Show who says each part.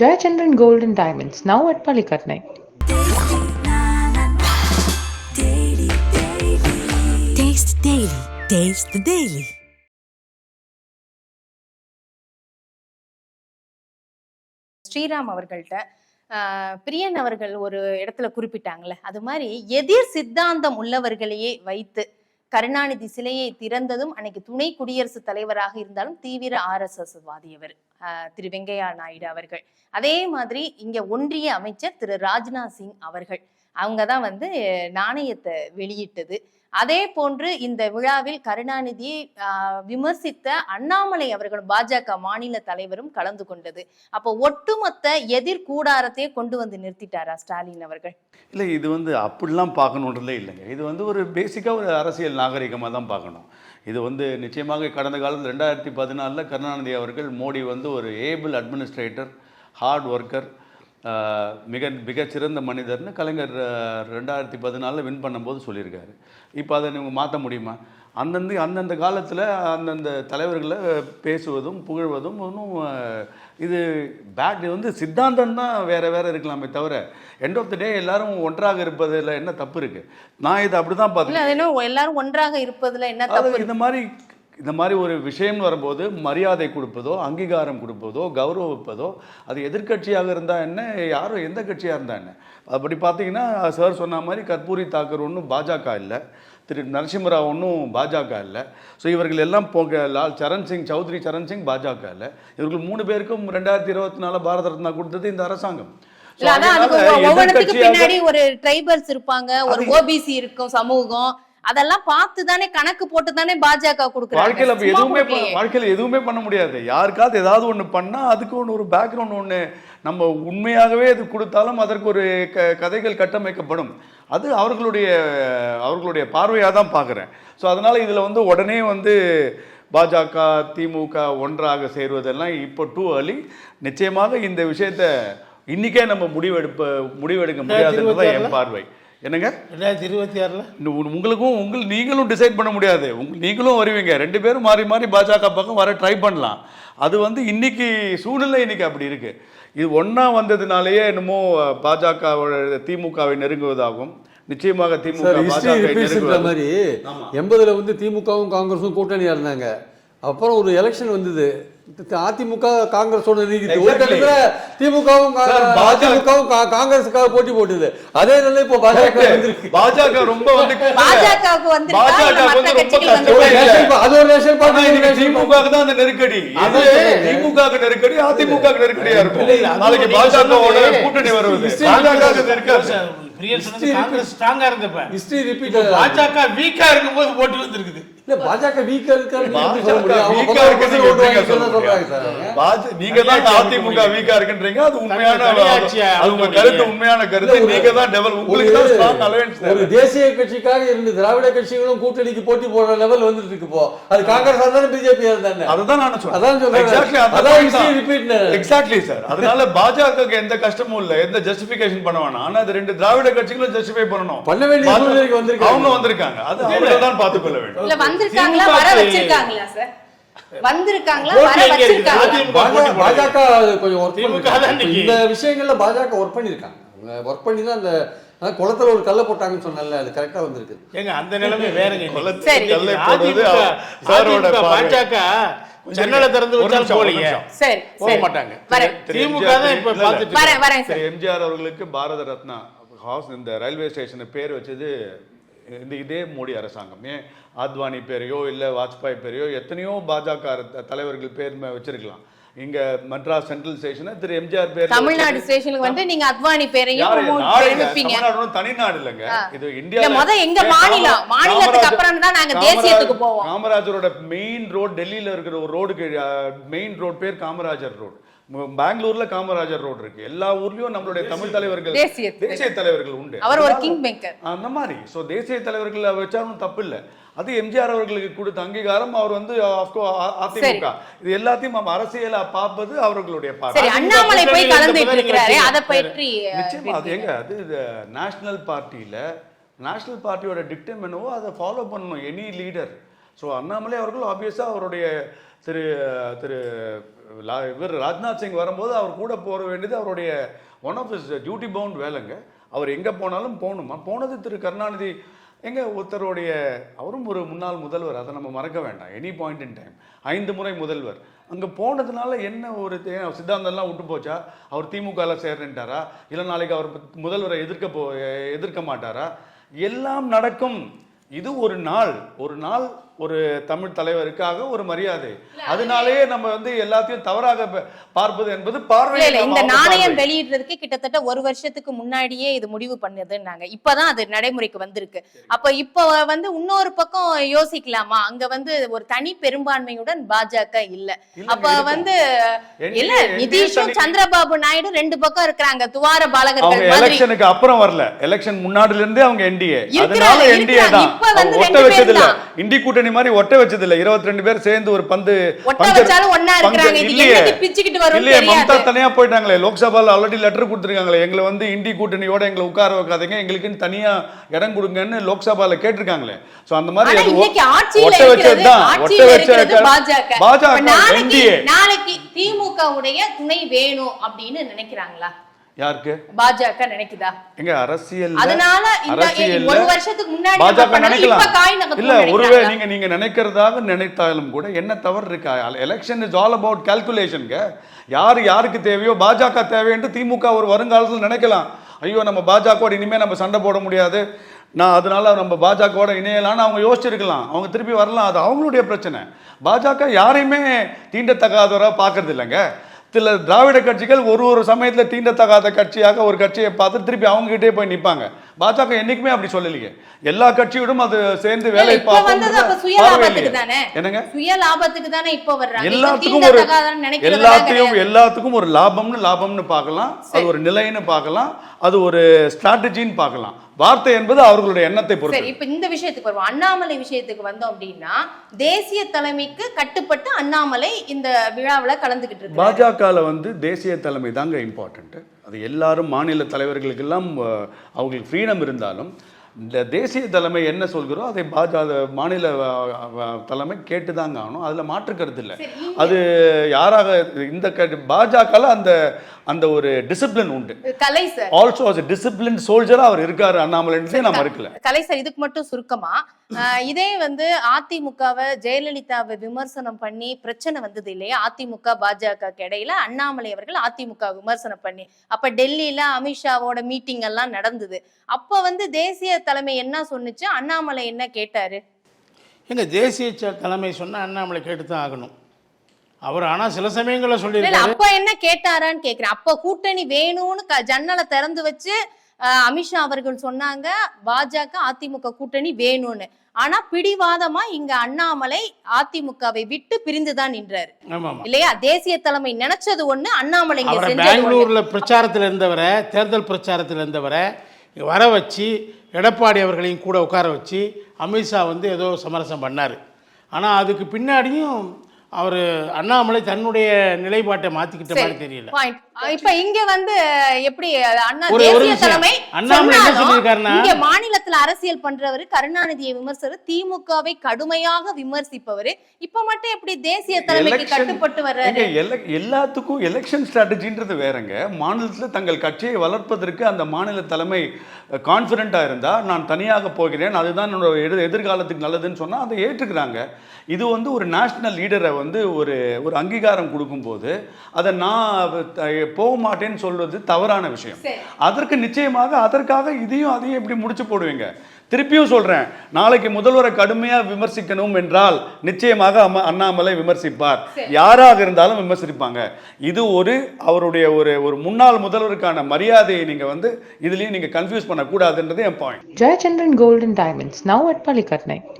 Speaker 1: Jayachandran Gold and Diamonds, now at Palikatnai.
Speaker 2: Taste Daily. Taste the Daily.
Speaker 3: Sriram அவர்கள்ட்ட பிரியன் அவர்கள் ஒரு இடத்துல குறிப்பிட்டாங்கல்ல அது மாதிரி எதிர் சித்தாந்தம் உள்ளவர்களையே வைத்து கருணாநிதி சிலையை திறந்ததும் அன்னைக்கு துணை குடியரசுத் தலைவராக இருந்தாலும் தீவிர ஆர்எஸ்எஸ் வாதியவர் திரு வெங்கையா நாயுடு அவர்கள். அதே மாதிரி இங்க ஒன்றிய அமைச்சர் திரு ராஜ்நாத் சிங் அவர்கள். அவங்க தான் வந்து நாணயத்தை வெளியிட்டது. அதே போன்று இந்த விழாவில் கருணாநிதியை விமர்சித்த அண்ணாமலை அவர்களும் பாஜக மாநில தலைவரும் கலந்து கொண்டது. அப்போ ஒட்டுமொத்த எதிர் கூடாரத்தையே கொண்டு வந்து நிறுத்திட்டாரா ஸ்டாலின் அவர்கள்?
Speaker 4: இல்லை இது வந்து அப்படிலாம் பார்க்கணுன்றதே இல்லைங்க. இது வந்து ஒரு பேசிக்காக ஒரு அரசியல் நாகரிகமாக தான் பார்க்கணும். இது வந்து நிச்சயமாக கடந்த காலத்தில் ரெண்டாயிரத்தி பதினாலில் கருணாநிதி அவர்கள் மோடி வந்து ஒரு ஏபிள் அட்மினிஸ்ட்ரேட்டர் ஹார்ட் ஒர்க்கர் மிக மிகச்சிறந்த மனிதர்னு கலைஞர் ரெண்டாயிரத்தி பதினாலில் வின் பண்ணும்போது சொல்லியிருக்காரு. இப்போ அதை நீங்கள் மாற்ற முடியுமா? அந்தந்த அந்தந்த காலத்தில் அந்தந்த தலைவர்களை பேசுவதும் புகழ்வதும் ஒன்றும் இது பேட் வந்து சித்தாந்தம் தான் வேறு வேறு இருக்கலாமே தவிர எண்ட் ஆஃப் த டே எல்லாரும் ஒன்றாக இருப்பதில் என்ன தப்பு இருக்குது நான் இதை அப்படி தான் பார்த்தேன்
Speaker 3: எல்லாரும் ஒன்றாக இருப்பதுல என்ன தப்பு?
Speaker 4: இந்த மாதிரி இந்த மாதிரி ஒரு விஷயம் வரும்போது மரியாதை கொடுப்பதோ அங்கீகாரம் கொடுப்பதோ கௌரவிப்பதோ அது எதிர்க்கட்சியாக இருந்தால் என்ன யாரும் எந்த கட்சியாக இருந்தால் என்ன? அப்படி பார்த்தீங்கன்னா சார் சொன்ன மாதிரி கற்பூரி தாக்கர் ஒன்றும் பாஜக இல்லை. திரு நரசிம்மராவ் ஒன்றும் பாஜக இல்லை. ஸோ இவர்கள் எல்லாம் போக லால் சரண் சிங் சௌத்ரி சரண் சிங் பாஜக இல்லை. இவர்கள் மூணு பேருக்கும் ரெண்டாயிரத்தி இருபத்தி நாலு பாரத ரத்னா கொடுத்தது இந்த அரசாங்கம்.
Speaker 3: பின்னாடி ஒரு ட்ரைபல்ஸ் இருப்பாங்க ஒரு ஓபிசி இருக்கும் சமூகம். அதெல்லாம் பார்த்து தானே கணக்கு போட்டு தானே பாஜக கொடுக்குறாங்க.
Speaker 4: வாழ்க்கையில் எதுவுமே பண்ண-. வாழ்க்கையில் எதுவுமே பண்ண முடியாது. யாருக்காவது ஏதாவது ஒன்று பண்ணால் அதுக்கு ஒன்று ஒரு பேக்ரவுண்ட் ஒன்று நம்ம உண்மையாகவே அது கொடுத்தாலும் அதற்கு ஒரு க கதைகள் கட்டமைக்கப்படும். அது அவர்களுடைய அவர்களுடைய பார்வையாக தான் பார்க்குறேன். ஸோ அதனால் இதில் வந்து உடனே வந்து பாஜக திமுக ஒன்றாக சேருவதெல்லாம் இப்போ டூ early. நிச்சயமாக இந்த விஷயத்தை இன்னிக்கே நம்ம முடிவெடுப்ப முடிவெடுக்க முடியாதுன்றது தான் என் பார்வை. என்னங்க?
Speaker 5: ரெண்டாயிரத்தி இருபத்தி ஆறில்?
Speaker 4: இன்னும் உங்க- உங்களுக்கும் உங்கள் நீங்களும் டிசைட் பண்ண முடியாது. உங்க நீங்களும் வருவீங்க. ரெண்டு பேரும் மாறி மாறி பாஜக பக்கம் வர ட்ரை பண்ணலாம். அது வந்து இன்னைக்கு சூழ்நிலை இன்னைக்கு அப்படி இருக்கு. இது ஒண்ணா வந்ததுனாலேயே என்னமோ பாஜக திமுகவை நெருங்குவதாகும். நிச்சயமாக திமுக
Speaker 6: மாதிரி எண்பதுல வந்து திமுகவும் காங்கிரஸும் கூட்டணியா இருந்தாங்க. அப்புறம் ஒரு எலெக்ஷன் வந்தது. அதிமுக காங்கிரஸோட. கட்டத்துல திமுகவும் கா-
Speaker 4: சார், பாஜக
Speaker 6: அதிமுகவும் கா- காங்கிரஸுக்காக போட்டி போட்டுது. அதே நிலை இப்போ பாஜக வந்திருக்கு.
Speaker 4: பாஜக ரொம்ப வந்து
Speaker 3: பாஜகவுக்கு
Speaker 4: பாஜக ரொம்ப
Speaker 6: அது ஒரு நேஷனல் பார்ட்டி
Speaker 4: திமுக தான் அந்த நெருக்கடி.
Speaker 6: சொல்றேன்.
Speaker 4: திமுக நெருக்கடி அதிமுக நெருக்கடியா இருக்கும்.
Speaker 5: அது
Speaker 4: நாளைக்கு
Speaker 5: நீங்க
Speaker 4: பாஜகவோட கூட்டணி வருவது பாஜக நெருக்காது
Speaker 5: பிரியன் சொன்னது காங்கிரஸ் ஸ்ட்ராங்கா இருந்தப்ப.
Speaker 6: ஹிஸ்டரி ரிப்பீட்
Speaker 5: பாஜக வீக்கா இருக்கும்போது போட்டி வந்திருக்குது.
Speaker 6: இல்ல பாஜக வீக்கா.
Speaker 4: பாஜ- நீங்க தான் அதிமுக வீக்கா இருக்குன்றீங்க. அது உண்மையான அது உங்க கருத்து. உண்மையான கருத்து. நீங்க தான் டெவல் உங்களுக்கு தான் ஸ்ட்ராங் அலைவன்ஸ்
Speaker 6: ஒரு தேசிய கட்சிக்காக இரண்டு திராவிட கட்சிகளும் கூட்டணிக்கு போட்டி போடுற லெவல் வந்துட்டு இருக்கு இப்போ. அது காங்கிரஸ் இருந்தாலும் பிஜேபி இருந்தானே
Speaker 4: அதுதான் நான் சொல்றேன்.
Speaker 6: அதான் சொல்றேன்.
Speaker 4: எக்ஸாக்ட்லி
Speaker 6: அதான்.
Speaker 4: எக்ஸாக்ட்லி சார் அதனால பாஜகவுக்கு எந்த கஷ்டமும் இல்ல. எந்த ஜஸ்டிபிகேஷன் பண்ண வேணாம். ஆனா அது ரெண்டு திராவிட கட்சிகளும் ஜஸ்டிஃபை பண்ணணும்.
Speaker 6: பண்ண வேண்டிய.
Speaker 4: அவங்க வந்திருக்காங்க. அது அவர்கள் தான் பார்த்துக்கொள்ள வேண்டும்.
Speaker 3: இல்ல வந்திருக்காங்களா வர
Speaker 5: க்கு-
Speaker 3: வச்சிருக்காங்களா சார் வந்திருக்காங்களா வர? வச்சிருக்காங்களா?
Speaker 6: பாஜக கொஞ்சம் ஒர்க் பண்ணிருக்காங்க. இந்த விஷயங்கள்ல பாஜக ஒர்க் பண்ணிருக்காங்க. ஒர்க் பண்ணி தான் அந்த அதான் குளத்துல ஒரு கல்லை போட்டாங்கன்னு சொன்னல அது கரெக்டா வந்திருக்கு
Speaker 5: ஏங்க அந்த நிலைமை வேறங்க
Speaker 3: சரி.
Speaker 4: கல்லை சாரோட.
Speaker 5: பாஜக ஜன்னலை திறந்து
Speaker 4: ஒரு
Speaker 5: வச்சாலும் போலீங்க.
Speaker 3: சரி
Speaker 5: போக மாட்டாங்க. திமுக தான் இப்ப
Speaker 4: எம்ஜிஆர் அவர்களுக்கு பாரத ரத்னா ஹாஸ் இந்த ரயில்வே ஸ்டேஷனை பேர் வச்சது இந்த இதே மோடி அரசாங்கம். ஏன்? ஆத்வானி பேரையோ இல்லை வாஜ்பாய் பேரையோ எத்தனையோ பாஜக தலைவர்கள் பேர் வச்சிருக்கலாம். இங்க மெட்ராஸ் சென்ட்ரல் ஸ்டேஷனை திரு எம்ஜிஆர் பேர்
Speaker 3: தமிழ்நாடு ஸ்டேஷனுக்கு வந்து நீங்க அத்வானி பேரையும்
Speaker 4: யாரு?
Speaker 3: promote
Speaker 4: நாடு
Speaker 3: பண்ணி
Speaker 4: இல்ல.
Speaker 3: வைப்பீங்க
Speaker 4: தமிழ்நாடு ஒண்ணும் தனி நாடு இல்லைங்க. இது இந்தியா
Speaker 3: முத எங்க மாநிலம் மாநிலத்துக்கு அப்புறம் தான் நாங்க தேசியத்துக்கு போவோம்.
Speaker 4: காமராஜரோட மெயின் ரோட் டெல்லியில இருக்கிற ஒரு ரோடுக்கு மெயின் ரோட் பேர் காமராஜர் ரோடு பெங்களூர்ல காமராஜர் ரோடு இருக்கு எல்லா ஊர்லயும் நம்மளுடைய தமிழ் தலைவர்கள்
Speaker 3: தேசிய
Speaker 4: தலைவர்கள் உண்டு
Speaker 3: அவர் ஒரு கிங் மேக்கர்
Speaker 4: அந்த மாதிரி ஸோ தேசிய தலைவர்கள் வச்சாலும் தப்பு இல்லை அது எம்ஜிஆர் அவர்களுக்கு கொடுத்த அங்கீகாரம் அவர் வந்து அதிமுக இது எல்லாத்தையும் நம்ம அரசியலா பார்ப்பது அவர்களுடைய
Speaker 3: அண்ணாமலை போய் கலந்துட்டு இருக்கிறாரு அதை பற்றி
Speaker 4: நிச்சயமா அது எங்க அது நேஷனல் பார்ட்டியில நேஷனல் பார்ட்டியோட டிக்டம் என்னவோ அதை ஃபாலோ பண்ணணும் எனி லீடர் ஸோ அண்ணாமலை அவர்கள் ஆப்வியஸாக அவருடைய திரு திரு இவர் ராஜ்நாத் சிங் வரும்போது அவர் கூட போக வேண்டியது அவருடைய one of his duty bound வேலைங்க. அவர் எங்கே போனாலும் போகணுமா? போனது திரு கருணாநிதி. எங்கே ஒருத்தருடைய அவரும் ஒரு முன்னாள் முதல்வர் அதை நம்ம மறக்க வேண்டாம். எனி பாயிண்ட் இன் டைம் ஐந்து முறை முதல்வர். அங்கே போனதுனால என்ன ஒரு சித்தாந்தம்லாம் விட்டு போச்சா? அவர் திமுகவில் சேர்ந்துட்டாரா? இல்லை நாளைக்கு அவர் முதல்வரை எதிர்க்க போ எதிர்க்க மாட்டாரா? எல்லாம் நடக்கும். இது ஒரு நாள். ஒரு நாள் ஒரு தமிழ் தலைவருக்காக ஒரு மரியாதை. அதனாலேயே நம்ம வந்து எல்லாத்தையும் தவறாக பார்ப்பது என்பது பார்வை
Speaker 3: இந்த நாணயம். வெளியிடுறதுக்கு கிட்டத்தட்ட ஒரு வருஷத்துக்கு முன்னாடியே இது முடிவு பண்ணதுன்னாங்க இப்பதான் அது நடைமுறைக்கு வந்திருக்கு. அப்ப இப்ப வந்து இன்னொரு பக்கம் யோசிக்கலாமா? அங்க வந்து ஒரு தனி பெரும்பான்மையுடன் பாஜக இல்ல. அப்ப. வந்து இல்ல நிதிஷும் சந்திரபாபு நாயுடு ரெண்டு பக்கம் இருக்கிறாங்க துவார பாலகர்கள்
Speaker 4: எலெக்ஷனுக்கு அப்புறம் வரல. எலெக்ஷன் முன்னாடில இருந்தே அவங்க என்டிஏ. அதனால என்டிஏ. தான்.
Speaker 3: இப்ப வந்து
Speaker 4: அவங்க ஒட்ட வச்சது இல்ல.
Speaker 3: தான்.
Speaker 4: இண்டி கூட்டணி மாதிரி ஒட்ட வச்சது இல்ல இருபத்தி ரெண்டு பேர் சேர்ந்து ஒரு பந்து இல்லையே. மம்தா. தனியா போயிட்டாங்களே. லோக்சபால ஆல்ரெடி லெட்டர் கொடுத்துருக்காங்களே. எங்களை வந்து இண்டி கூட்டணியோட எங்களை உட்கார வைக்காதீங்க. எங்களுக்குன்னு தனியா இடம் கொடுங்கன்னு லோக்சபால கேட்டிருக்காங்களே. சோ அந்த மாதிரி ஒட்ட
Speaker 3: இருக்கிறது
Speaker 4: வச்சதுதான் ஒட்ட வச்ச
Speaker 3: பாஜக. நாளைக்கு திமுக உடைய துணை வேணும் அப்படின்னு நினைக்கிறாங்களா?
Speaker 4: யாருக்கு?
Speaker 3: பாஜக நினைக்குதா?
Speaker 4: எங்க அரசியல்
Speaker 3: அதனால ஒரு வருஷத்துக்கு முன்னாடி
Speaker 4: பாஜக நினைக்கலாம். இல்ல ஒருவேளை? நீங்க நீங்க நினைக்கிறதாக நினைத்தாலும் கூட என்ன தவறு இருக்கா? எலெக்ஷன் இஸ் ஆல் அபவுட் கால்குலேஷன்ங்க யார் யாருக்கு தேவையோ பாஜக தேவைன்னு திமுக ஒரு வருங்காலத்தில் நினைக்கலாம். ஐயோ நம்ம பாஜகவோட இனிமே நம்ம சண்டை போட முடியாது. நான் அதனால நம்ம பாஜகவோட இணையலாம்னு அவங்க யோசிச்சிருக்கலாம். அவங்க திருப்பி வரலாம். அது அவங்களுடைய பிரச்சனை. பாஜக யாரையுமே தீண்டத்தகாதவராக பார்க்கறது இல்லைங்க. சில திராவிட கட்சிகள் ஒரு ஒரு சமயத்தில் தீண்டத்தகாத கட்சியாக ஒரு கட்சியை பார்த்து திருப்பி அவங்ககிட்டே போய் நிற்பாங்க பாஜக என்னைக்குமே அப்படி சொல்லலையே. எல்லா கட்சியோடும் அது சேர்ந்து வேலை என்னங்க?
Speaker 3: சுய லாபத்துக்கு தானே இப்ப வர்றாங்க?
Speaker 4: எல்லாத்துக்கும் ஒரு எல்லாத்தையும். எல்லாத்துக்கும் ஒரு லாபம்னு லாபம்னு பார்க்கலாம். அது. ஒரு நிலைன்னு பார்க்கலாம். அது ஒரு ஸ்ட்ராட்டஜின்னு பார்க்கலாம். வார்த்தை என்பது அவர்களுடைய எண்ணத்தை பொறுத்து.
Speaker 3: இப்ப இந்த விஷயத்துக்கு வருவோம். அண்ணாமலை விஷயத்துக்கு வந்தோம் அப்படின்னா தேசிய தலைமைக்கு கட்டுப்பட்டு அண்ணாமலை இந்த விழாவுல கலந்துகிட்டு இருக்கு
Speaker 4: பாஜகவில் வந்து தேசிய தலைமை தாங்க இம்பார்ட்டன்ட் அது எல்லாரும் மாநில தலைவர்களுக்கெல்லாம் அவங்களுக்கு ஃப்ரீடம் இருந்தாலும் இந்த தேசிய தலைமை என்ன சொல்கிறோ அதை பாஜக மாநில தலைமை கேட்டு தாங்க ஆகணும். அதில் மாற்று கருத்து இல்லை. அது யாராக இந்த பாஜகவில் அந்த அந்த ஒரு டிசிப்ளின் உண்டு.
Speaker 3: Kalai sir
Speaker 4: also a disciplined soldier அவர் இருக்காரு அண்ணாமலைன்றதே நான் மறுக்கல.
Speaker 3: கலை சார் இதுக்கு மட்டும் சுருக்கமா இதே வந்து அதிமுகவை ஜெயலலிதாவை விமர்சனம் பண்ணி பிரச்சனை வந்தது இல்லையா? அதிமுக பாஜக இடையில அண்ணாமலை அவர்கள் அதிமுக விமர்சனம் பண்ணி அப்ப டெல்லியில அமித்ஷாவோட மீட்டிங் எல்லாம் நடந்தது. அப்ப வந்து தேசிய தலைமை என்ன சொன்னுச்சு? அண்ணாமலை என்ன கேட்டாரு?
Speaker 5: எங்க தேசிய தலைமை சொன்னா அண்ணாமலை கேட்டு தான் ஆகணும். அவர் ஆனா சில
Speaker 3: இல்ல
Speaker 5: சொல்லியிருக்காரு
Speaker 3: அப்ப என்ன கேட்டாரான்னு கேக்குறேன். அப்ப கூட்டணி வேணும்னு ஜன்னலை திறந்து வச்சு அமித்ஷா அவர்கள் சொன்னாங்க பாஜக அதிமுக கூட்டணி வேணும்னு. ஆனா பிடிவாதமா இங்க அண்ணாமலை அதிமுகவை விட்டு பிரிந்துதான் நின்றாரு. இல்லையா? தேசிய தலைமை நினைச்சது ஒண்ணு அண்ணாமலை.
Speaker 5: பெங்களூர்ல பிரச்சாரத்தில் இருந்தவரை தேர்தல் பிரச்சாரத்தில் இருந்தவரை வர வச்சு எடப்பாடி அவர்களையும் கூட உட்கார வச்சு அமித்ஷா வந்து ஏதோ சமரசம் பண்ணார். ஆனால் அதுக்கு பின்னாடியும் அவர் அண்ணாமலை தன்னுடைய நிலைப்பாட்டை மாற்றிக்கிட்ட
Speaker 3: சரி,
Speaker 5: மாதிரி தெரியல.
Speaker 3: இப்ப இங்க வந்து எப்படி அண்ணா தேசிய. தலைமை
Speaker 5: அண்ணாமலை என்ன சொல்லியிருக்காருன்னா-
Speaker 3: இங்க மாநிலத்துல அரசியல் பண்றவரு கருணாநிதியை விமர்சரு திமுகவை கடுமையாக விமர்சிப்பவரு. இப்ப மட்டும் எப்படி தேசிய தலைமைக்கு
Speaker 4: Election-
Speaker 3: கட்டுப்பட்டு வர்றாரு?
Speaker 4: எல்லாத்துக்கும் எலெக்ஷன் ஸ்ட்ராட்டஜின்றது வேறங்க. மாநிலத்தில் தங்கள் கட்சியை வளர்ப்பதற்கு அந்த மாநில தலைமை கான்ஃபிடென்ட்டாக இருந்தால் நான் தனியாக போகிறேன். அதுதான் என்னோட எதிர் எதிர்காலத்துக்கு நல்லதுன்னு சொன்னால் அதை ஏற்றுக்கிறாங்க. இது வந்து ஒரு நேஷ்னல் லீடரை வந்து ஒரு ஒரு அங்கீகாரம் கொடுக்கும்போது அதை நான் போக மாட்டேன்னு சொல்வது தவறான விஷயம். அதற்கு நிச்சயமாக அதற்காக இதையும் அதையும் எப்படி முடிச்சு போடுவீங்க. திருப்பியும் சொல்றேன் நாளைக்கு முதல்வரை கடுமையா விமர்சிக்கணும் என்றால் நிச்சயமாக அம்ம- அண்ணாமலை விமர்சிப்பார். யாராக இருந்தாலும் விமர்சிப்பாங்க. இது ஒரு அவருடைய ஒரு ஒரு முன்னாள் முதல்வருக்கான மரியாதையை நீங்க வந்து இதுலயும் நீங்க கன்ஃபியூஸ் பண்ணக்கூடாதுன்றது என் point
Speaker 1: Gold and Diamonds, now at Palikatnai.